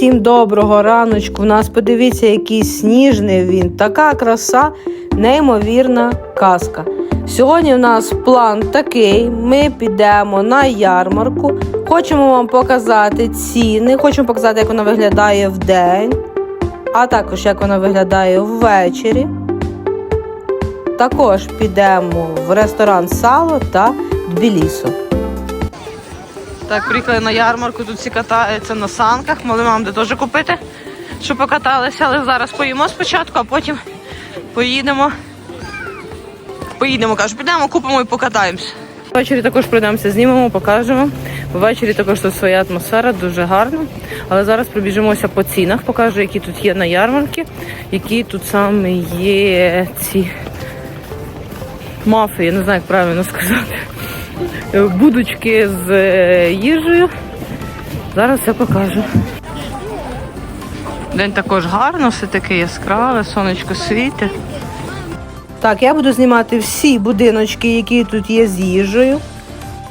Усім доброго раночку. У нас подивіться, який сніжний він. Така краса, неймовірна казка. Сьогодні у нас план такий: ми підемо на ярмарку. Хочемо вам показати ціни, хочемо показати, як вона виглядає в день, а також як вона виглядає ввечері. Також підемо в ресторан Сало та Тбілісу. Так, приїхали на ярмарку, тут всі катаються на санках. Могли вам де теж купити, щоб покаталися, але зараз поїмо спочатку, а потім поїдемо. Поїдемо, кажу, підемо, купимо і покатаємося. Ввечері також пройдемося, знімемо, покажемо. Ввечері також тут своя атмосфера, дуже гарно. Але зараз пробіжимося по цінах, покажу, які тут є на ярмарки, які тут саме є ці мафи, я не знаю, як правильно сказати. Будочки з е, їжею. Зараз все покажу. День також гарно, все таке яскраве, сонечко світить. Так, я буду знімати всі будиночки, які тут є з їжею.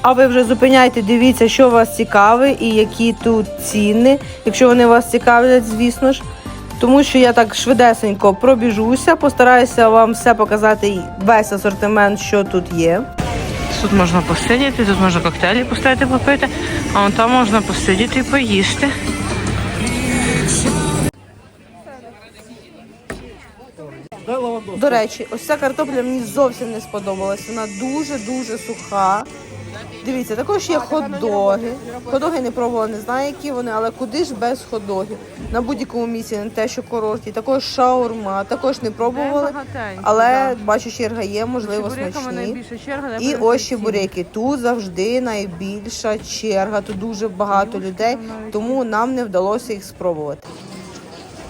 А ви вже зупиняйте, дивіться, що вас цікавить і які тут ціни, якщо вони вас цікавлять, звісно ж. Тому що я так швидесенько пробіжуся, постараюся вам все показати, весь асортимент, що тут є. Тут можна посидіти, тут можна коктейлі поставити попити, а вон там можна посидіти і поїсти. До речі, ось ця картопля мені зовсім не сподобалась. Вона дуже-дуже суха. Дивіться, також є хот-доги. Хот-доги не пробувала, не знаю, які вони, але куди ж без хот-догів? На будь-якому місці, не те, що курорті. Також шаурма, також не пробували, але бачу, черга є, можливо, смачні. І ось ще буряки. Тут завжди найбільша черга, тут дуже багато людей, тому нам не вдалося їх спробувати.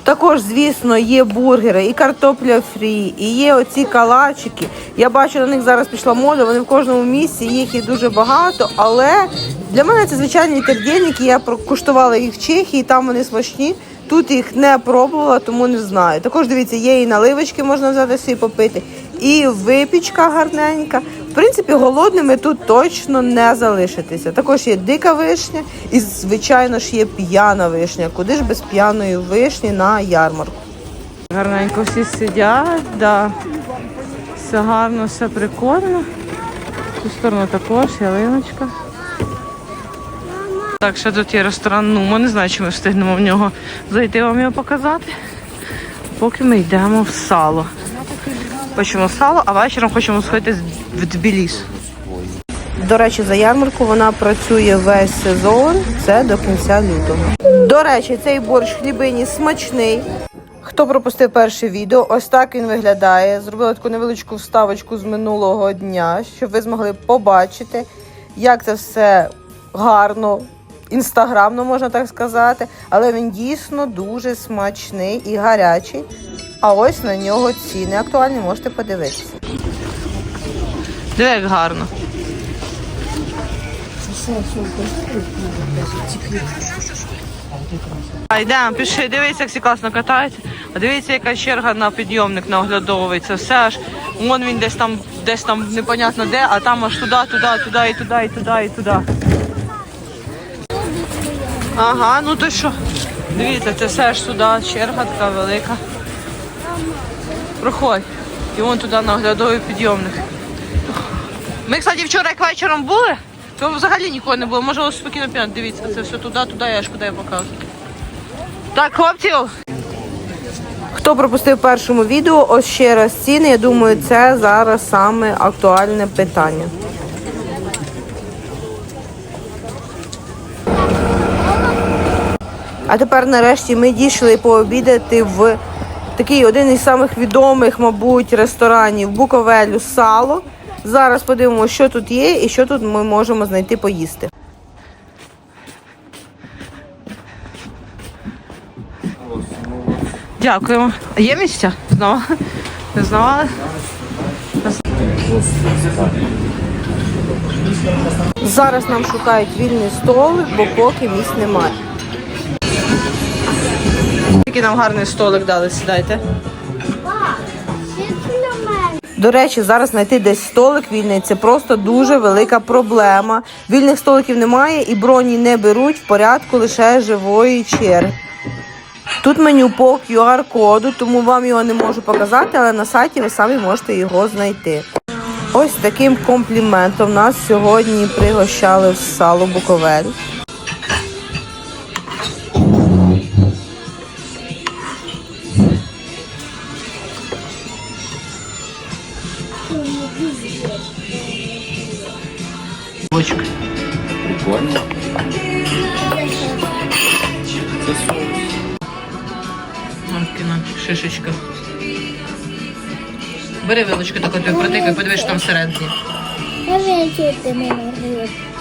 Також, звісно, є бургери, і картопля фрі, і є оці калачики. Я бачу, на них зараз пішла мода, вони в кожному місці, їх є дуже багато, але для мене це звичайні тердєники. Я куштувала їх в Чехії, там вони смачні. Тут їх не пробувала, тому не знаю. Також дивіться, є і наливочки, можна взяти собі попити, і випічка гарненька. В принципі, голодними тут точно не залишитися. Також є дика вишня і, звичайно ж, є п'яна вишня. Куди ж без п'яної вишні на ярмарку? Гарненько всі сидять, да. все гарно, все прикольно. Цю сторону також, ялиночка. Так, ще тут є ресторан Нума. Не знаю, чи ми встигнемо в нього зайти вам його показати. Поки ми йдемо в сало. Хочемо сало, а вечором хочемо сходити в Тбіліс. До речі, за ярмарку вона працює весь сезон, це до кінця лютого. До речі, цей борщ хлібині смачний. Хто пропустив перше відео, ось так він виглядає. Зробила таку невеличку вставочку з минулого дня, щоб ви змогли побачити, як це все гарно, інстаграмно, можна так сказати. Але він дійсно дуже смачний і гарячий. А ось на нього ціни актуальні, можете подивитися. Диви, як гарно. А йдемо, пішли, дивіться, як всі класно катаються. А дивіться, яка черга на підйомник на оглядовий. Все аж вон він десь там, десь там непонятно де, а там аж туди, туди, туди, і туди, і туди, і туди. Ага, ну то що? Дивіться, це все аж туди, черга така велика. Проходь. І вон туди на оглядовий підйомник. Ми, кстати, вчора як вечором були, то взагалі нікого не було. Може, спокійно п'яти. Дивіться, це все туди, туди, я аж куди я показую. Так, хлопці. Хто пропустив першому відео, ось ще раз ціни. Я думаю, це зараз саме актуальне питання. А тепер нарешті ми дійшли пообідати в такий один із самих відомих, мабуть, ресторанів Буковелю сало. Зараз подивимося, що тут є і що тут ми можемо знайти поїсти. Дякуємо. Є місця? Знову? Не знавали? Зараз нам шукають вільний столик, бо поки місць немає. Який нам гарний столик дали, сідайте. До речі, зараз знайти десь столик вільний це просто дуже велика проблема. Вільних столиків немає і броні не беруть в порядку лише живої черги. Тут меню по QR-коду, тому вам його не можу показати, але на сайті ви самі можете його знайти. Ось таким компліментом нас сьогодні пригощали в сало Буковель.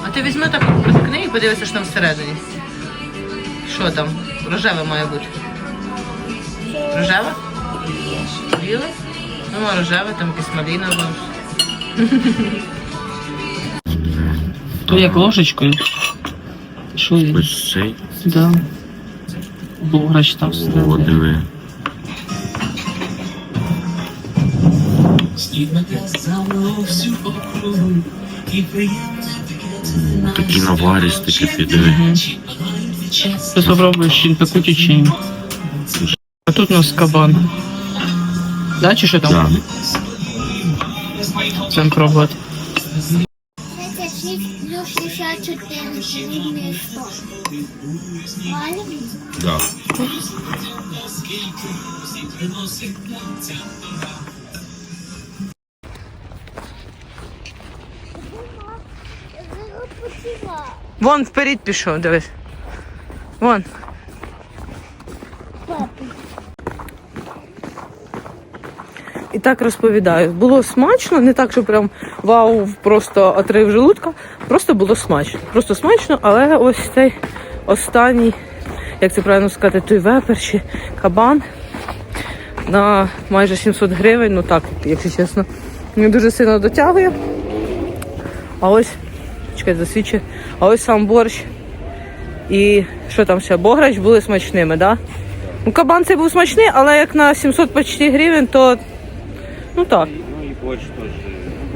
А ти візьми так протикни і подивися, що там всередині. Що там? Рожеве має бути. Рожеве? Біле? Ну, а рожеве, там якась маліна. То як ложечкою. Що є? Ось цей. Да. Бограч там О, диви. Такі наваристики, ти диви. Сейчас попробуешь щин пекучий чи ні. А тут у нас кабан. Да, чи що там? Да. Будемо пробувати. 64 рівне 100. Да. Вон вперед пішов, дивись. Вон. І так розповідаю. Було смачно, не так, що прям вау, просто отрив желудка. Просто було смачно. Просто смачно, але ось цей останній, як це правильно сказати, той вепер чи кабан на майже 700 гривень. Ну так, якщо чесно, не дуже сильно дотягує. А ось, чекай, засвідчу, а ось сам борщ і що там ще, бограч були смачними, да? Ну, кабан цей був смачний, але як на 700 почти гривень, то ну так. Ну і борщ теж.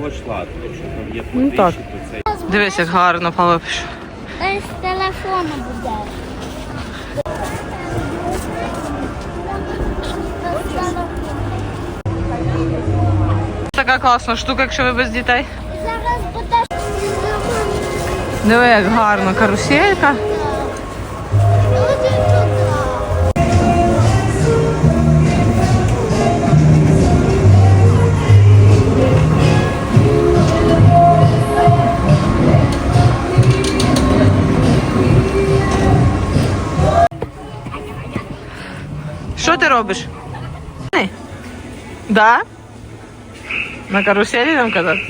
Борщ ладно, якщо там є Ну, так. то це Дивись, як гарно Павло пише. З телефону буде. Така класна штука, якщо ви без дітей. Диви, як гарно, каруселька. Що ти робиш? Да? На каруселі нам казати?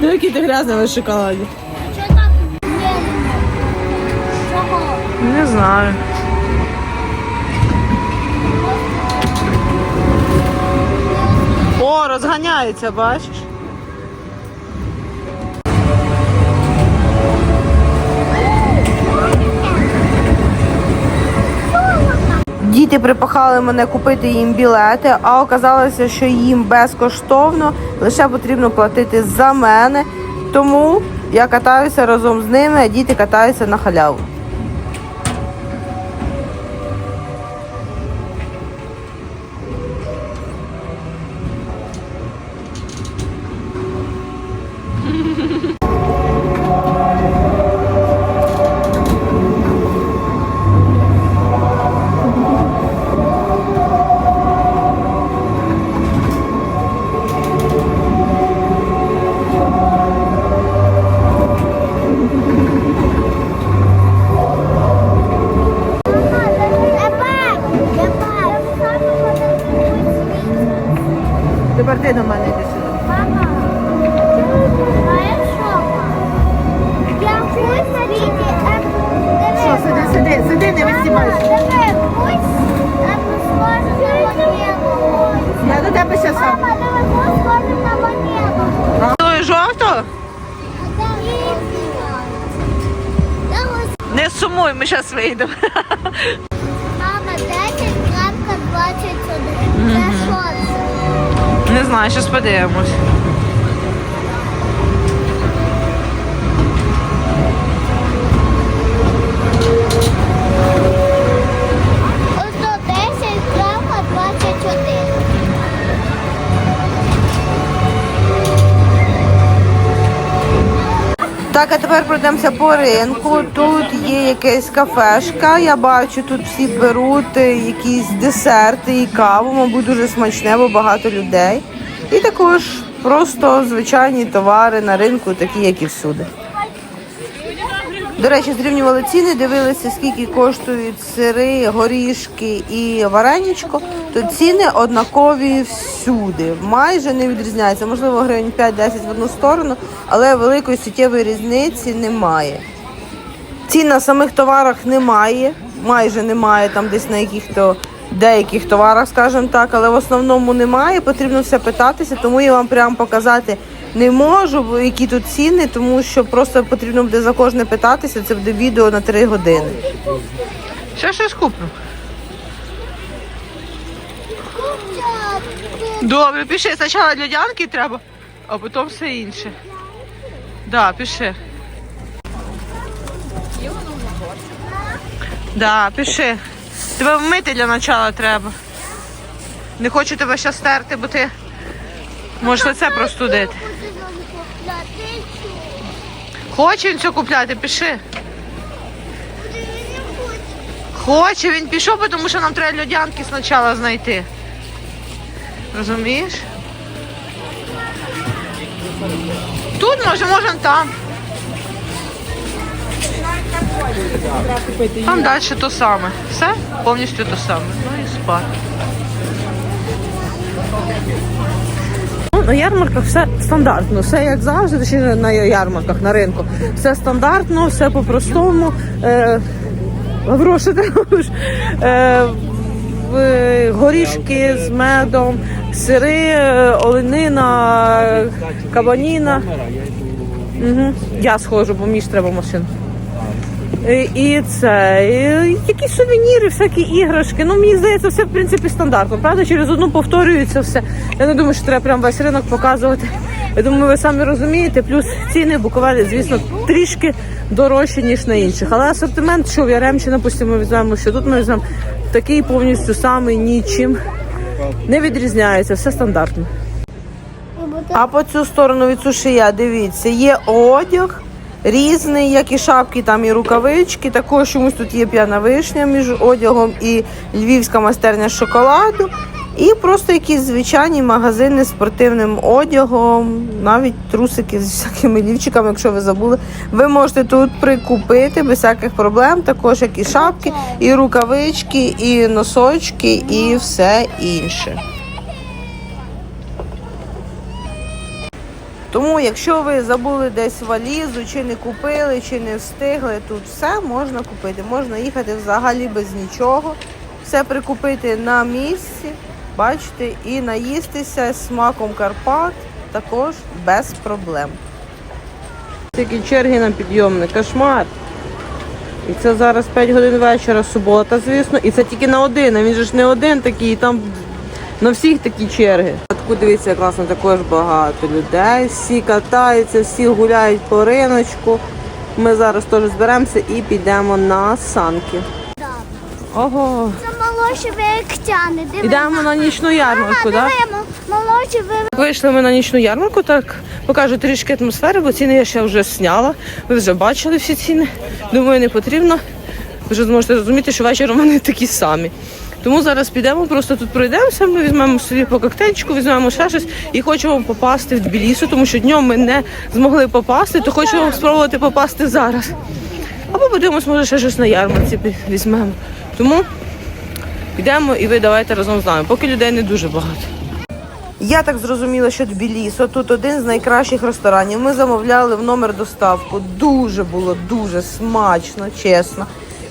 Диви, який ти грязний в шоколаді. Що так є? Чого? Не знаю. О, розганяється, бачиш? Діти припахали мене купити їм білети, а оказалося, що їм безкоштовно лише потрібно платити за мене. Тому я катаюся разом з ними, а діти катаються на халяву. Не сумуй, ми зараз вийдемо. Не знаю, зараз подивимось. Тепер пройдемося по ринку. Тут є якась кафешка. Я бачу, тут всі беруть якісь десерти і каву, мабуть, дуже смачне, бо багато людей. І також просто звичайні товари на ринку, такі, як і всюди. До речі, зрівнювали ціни, дивилися, скільки коштують сири, горішки і вареничко. То ціни однакові всюди. Майже не відрізняються. Можливо, гривень 5-10 в одну сторону, але великої суттєвої різниці немає. Цін на самих товарах немає, майже немає там десь на яких-то деяких товарах, скажімо так, але в основному немає. Потрібно все питатися, тому я вам прямо показати не можу, які тут ціни, тому що просто потрібно буде за кожне питатися. Це буде відео на 3 години. Ще щось куплю. Добре, пиши. Спочатку льодянки треба, а потім все інше. Да, пиши. Да, пиши. Тебе вмити для начала треба. Не хочу тебе ще стерти, бо ти можеш лице простудити. Хоче він це купляти, пиши. Хоче, він пішов, тому що нам треба льодянки спочатку знайти. Розумієш? Тут може, може там. Там далі то саме. Все повністю то саме. Ну і спати. Ну, на ярмарках все стандартно, все як завжди, точніше на ярмарках, на ринку. Все стандартно, все по-простому. Е, треба ж. Е, горішки з медом, сири, е, оленина, кабаніна. Угу. Я схожу, бо мені ж треба машину. І, і це, і якісь сувеніри, всякі іграшки. Ну, мені здається, все в принципі стандартно. Правда, через одну повторюється все. Я не думаю, що треба прям весь ринок показувати. Я думаю, ви самі розумієте. Плюс ціни Буковелі, звісно, трішки дорожчі, ніж на інших. Але асортимент, що в Яремчі, допустимо, ми візьмемо, що тут ми візьмемо такий повністю самий нічим. Не відрізняється, все стандартно. А по цю сторону від сушія, дивіться, є одяг різний, як і шапки, там і рукавички. Також чомусь тут є п'яна вишня між одягом і львівська майстерня шоколаду. І просто якісь звичайні магазини з спортивним одягом, навіть трусики з всякими лівчиками, якщо ви забули. Ви можете тут прикупити без всяких проблем, також як і шапки, і рукавички, і носочки, і все інше. Тому, якщо ви забули десь валізу, чи не купили, чи не встигли, тут все можна купити. Можна їхати взагалі без нічого, все прикупити на місці, бачите, і наїстися смаком Карпат також без проблем. Такі черги на підйомник, кошмар. І це зараз 5 годин вечора, субота, звісно. І це тільки на один, а він же ж не один такий, там на всіх такі черги. Таку дивіться, класно, також багато людей. Всі катаються, всі гуляють по риночку. Ми зараз теж зберемося і підемо на санки. Ого. Молодші виректяни. Диви. Йдемо на нічну ярмарку, так? молодші ви- Вийшли ми на нічну ярмарку, так покажу трішки атмосфери, бо ціни я ще вже зняла. Ви вже бачили всі ціни. Думаю, не потрібно. Ви вже зможете зрозуміти, що вечором вони такі самі. Тому зараз підемо, просто тут пройдемося, ми візьмемо собі по коктейльчику, візьмемо ще щось і хочемо попасти в Тбілісу, тому що днем ми не змогли попасти, то хочемо спробувати попасти зараз. Або подивимось, може ще щось на ярмарці візьмемо. Тому підемо і ви давайте разом з нами, поки людей не дуже багато. Я так зрозуміла, що Тбілісо тут один з найкращих ресторанів. Ми замовляли в номер доставку. Дуже було дуже смачно, чесно.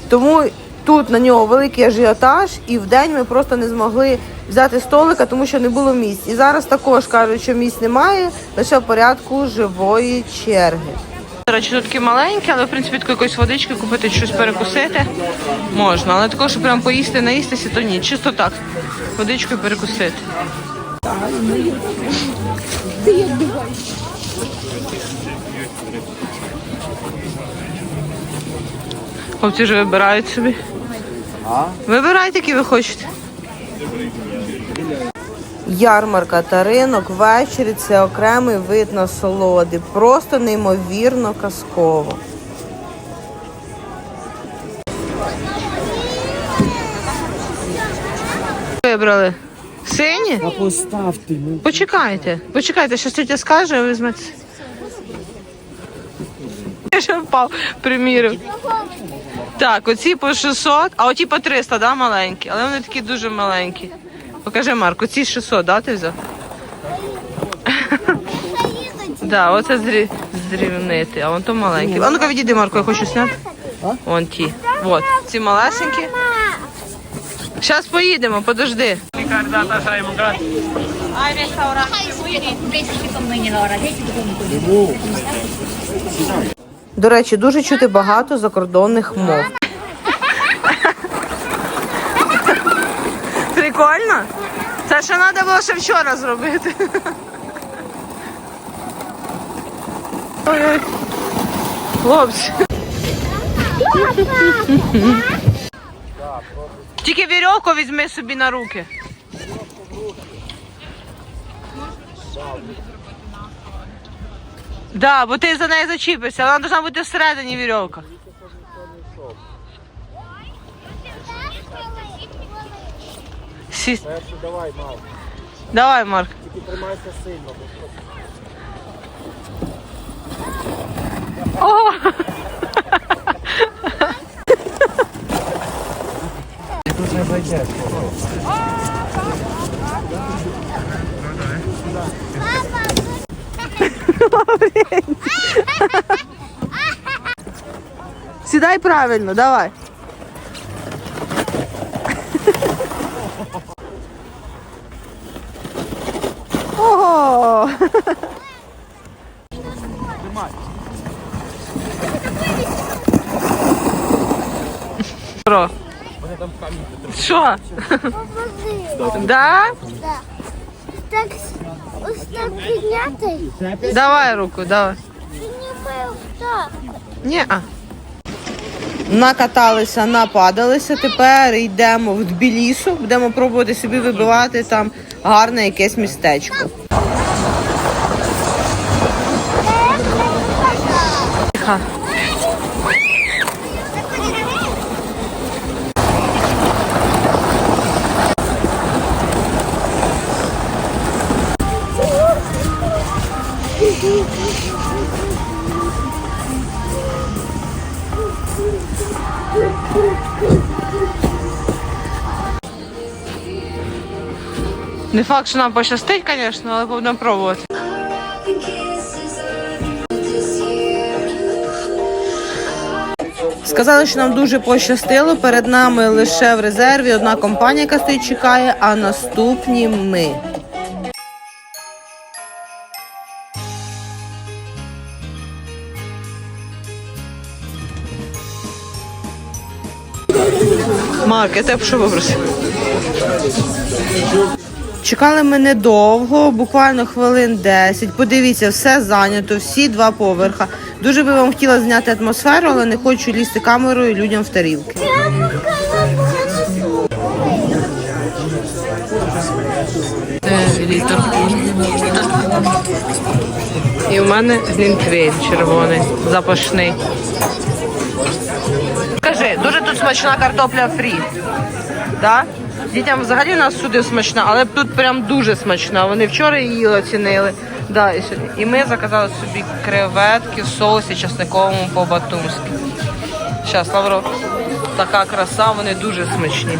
Тому тут на нього великий ажіотаж, і в день ми просто не змогли взяти столика, тому що не було місць. І зараз також кажуть, що місць немає, лише в порядку живої черги. До речі, тут такі маленькі, але в принципі таку якоїсь водички купити, щось перекусити можна. Але також, щоб прям поїсти, наїстися, то ні. Чисто так, водичкою перекусити. Хлопці вже вибирають собі. Вибирайте, які ви хочете. Ярмарка та ринок ввечері це окремий вид насолоди. Просто неймовірно казково. Вибрали сині? А поставте, ну. Почекайте, почекайте, що тетя скаже, ви візьмете. Я ще впав, примірив. Так, оці по 600, а оті по 300, да, маленькі, але вони такі дуже маленькі. Покажи, Марк, оці 600, да, ти взяв? Да, оце зрі... зрівнити, а вон то маленькі. А ну-ка відійди, Марко, я хочу зняти. Вон ті. Вот, ці малесенькі. Зараз поїдемо, подожди. До речі, дуже чути багато закордонних мов. Прикольно? Це ще треба було ще вчора зробити. Хлопці. Тільки вірьовку візьми собі на руки. Да, бо ти за неї зачіпишся, вона повинна бути всередині вірьовка. Сість. Давай, мав. Давай, Марк. Тільки тримайся сильно. О! Тут не зайдеш. Сідай правильно, давай. Що? Да? Так, ось так підняти. Давай руку, давай. Ні, а. Накаталися, нападалися. Тепер йдемо в Тбілісу, будемо пробувати собі вибивати там гарне якесь містечко. Не факт, що нам пощастить, звісно, але будемо пробувати. Сказали, що нам дуже пощастило. Перед нами лише в резерві одна компанія, яка стоїть чекає, а наступні ми. Марк, я тебе що вибросив? Чекали ми недовго, буквально хвилин 10. Подивіться, все зайнято, всі два поверха. Дуже би вам хотіла зняти атмосферу, але не хочу лізти камерою людям в тарілки. І в мене глінтвейн червоний, запашний. Скажи, дуже тут смачна картопля фрі. Да? Дітям взагалі у нас сюди смачна, але тут прям дуже смачна. Вони вчора її оцінили. Да, і, сьогодні. і ми заказали собі креветки в соусі часниковому по-батумськи. Зараз, Лавро, така краса, вони дуже смачні.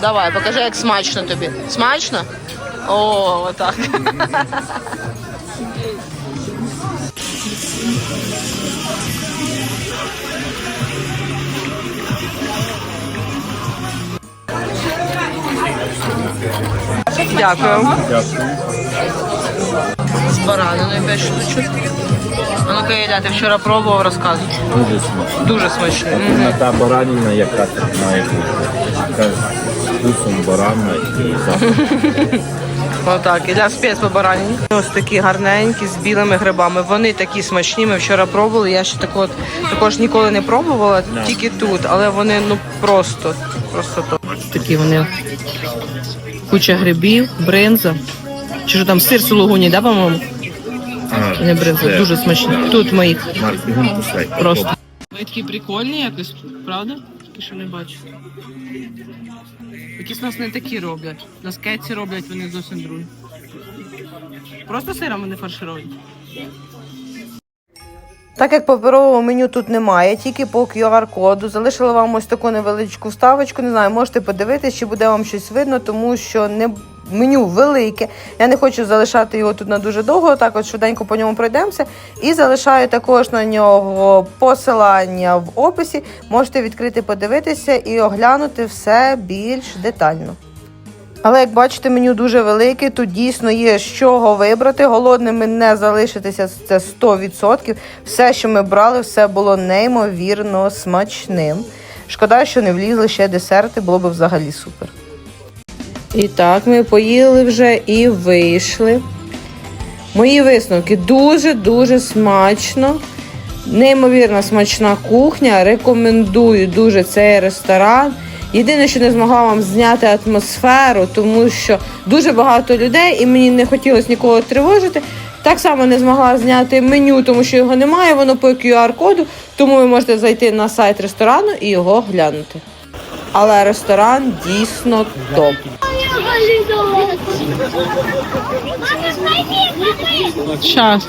Давай, покажи, як смачно тобі. Смачно? О, отак. Дякую. З бараниною п'ять штучок. А ну-ка, Ілля, ти вчора пробував, розказуй. Дуже смачно. Дуже смачно. Мгм. Та баранина, яка так має бути. Така з вкусом барана і запахом. Отак, Ілля спец по баранині. Ось такі гарненькі з білими грибами. Вони такі смачні. Ми вчора пробували. Я ще тако, також ніколи не пробувала, тільки тут, але вони ну просто, просто то. Такі вони Куча грибів, бринза. Чи що там сир сулугуні, да, по-моєму? А, Не бринза, це дуже смачні. Тут моїх просто. Ви такі прикольні якось, правда? Такі, що не бачу. Якісь нас не такі роблять. На скетці роблять вони зовсім другі. Просто сиром вони фарширують. Так як паперового меню тут немає, тільки по QR-коду. Залишила вам ось таку невеличку вставочку. Не знаю, можете подивитися, чи буде вам щось видно, тому що не меню велике. Я не хочу залишати його тут на дуже довго. Так, от швиденько по ньому пройдемося. І залишаю також на нього посилання в описі. Можете відкрити, подивитися і оглянути все більш детально. Але як бачите, меню дуже велике, тут дійсно є з чого вибрати. Голодними не залишитися це 100%. Все, що ми брали, все було неймовірно смачним. Шкода, що не влізли ще десерти, було б взагалі супер. І так, ми поїли вже і вийшли. Мої висновки дуже-дуже смачно. Неймовірно смачна кухня. Рекомендую дуже цей ресторан. Єдине, що не змогла вам зняти атмосферу, тому що дуже багато людей, і мені не хотілося нікого тривожити. Так само не змогла зняти меню, тому що його немає, воно по QR-коду, тому ви можете зайти на сайт ресторану і його глянути. Але ресторан дійсно топ. Щас.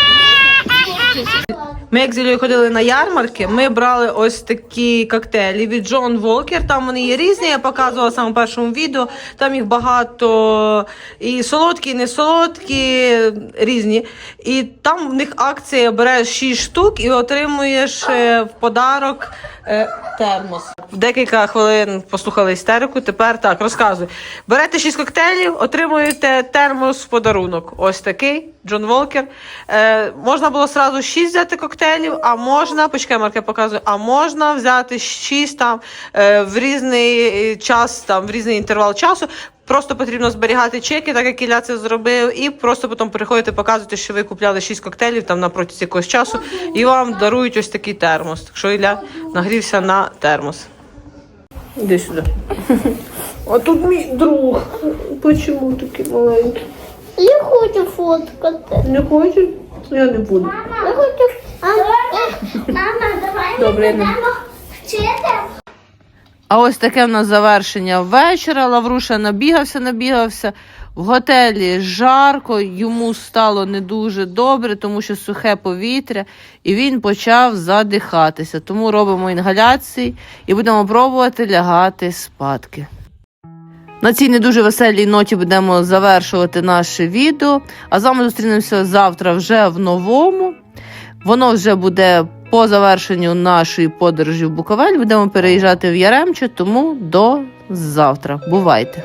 Ми як з Іллею ходили на ярмарки, ми брали ось такі коктейлі від Джон Волкер. Там вони є різні. Я показувала в першому відео. Там їх багато і солодкі, і не солодкі, різні. І там в них акція береш 6 штук і отримуєш е, в подарок е, термос. В декілька хвилин послухали істерику. Тепер так розказую. Берете 6 коктейлів, отримуєте термос в подарунок. Ось такий Джон Волкер. Е, можна було сразу 6 взяти коктейлів, а можна, почекай, Марк, я показую, а можна взяти 6 там е, в різний е, час, там в різний інтервал часу. Просто потрібно зберігати чеки, так як Ілля це зробив, і просто потім приходити показувати, що ви купляли 6 коктейлів там на протязі якогось часу, і вам дарують ось такий термос. Так що Ілля нагрівся на термос. Іди сюди. А тут мій друг. Чому такий маленький? Я хочу фоткати. Не хочеш? Я не буду. Я хочу. А, Мама, давай Добре, ми. А ось таке в нас завершення вечора. Лавруша набігався, набігався. В готелі жарко, йому стало не дуже добре, тому що сухе повітря, і він почав задихатися. Тому робимо інгаляції і будемо пробувати лягати спадки. На цій не дуже веселій ноті будемо завершувати наше відео. А з вами зустрінемося завтра вже в новому. Воно вже буде по завершенню нашої подорожі в Буковель. Будемо переїжджати в Яремче, тому до завтра. Бувайте!